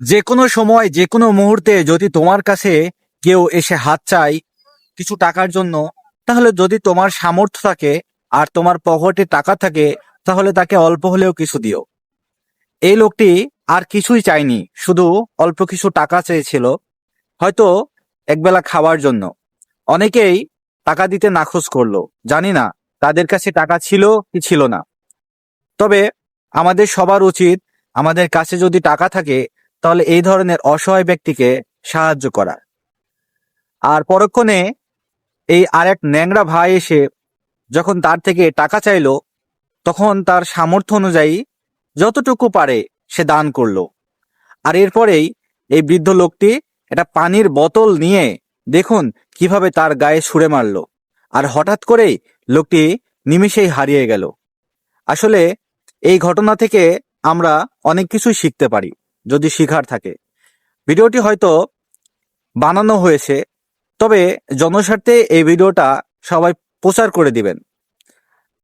যে কোনো সময় যে কোনো মুহূর্তে যদি তোমার কাছে কেউ এসে হাত চায় কিছু টাকার জন্য, তাহলে যদি তোমার সামর্থ্য থাকে আর তোমার পকেটে টাকা থাকে, তাহলে তাকে অল্প হলেও কিছু দিও। এই লোকটি আর কিছুই চায়নি, শুধু অল্প কিছু টাকা চেয়েছিল, হয়তো একবেলা খাওয়ার জন্য। অনেকেই টাকা দিতে নাখোশ করল, জানি না তাদের কাছে টাকা ছিল কি ছিল না। তবে আমাদের সবার উচিত, আমাদের কাছে যদি টাকা থাকে তাহলে এই ধরনের অসহায় ব্যক্তিকে সাহায্য করা। আর পরক্ষণে এই আরেক ন্যাংরা ভাই এসে যখন তার থেকে টাকা চাইলো, তখন তার সামর্থ্য অনুযায়ী যতটুকু পারে সে দান করল। আর এরপরেই এই বৃদ্ধ লোকটি একটা পানির বোতল নিয়ে দেখুন কীভাবে তার গায়ে ছুঁড়ে মারলো। আর হঠাৎ করেই লোকটি নিমিষেই হারিয়ে গেল। আসলে এই ঘটনা থেকে আমরা অনেক কিছুই শিখতে পারি। যদি শিখার থাকে। ভিডিওটি হয়তো বানানো হয়েছে, তবে জনস্বার্থে এই ভিডিওটা সবাই প্রচার করে দিবেন।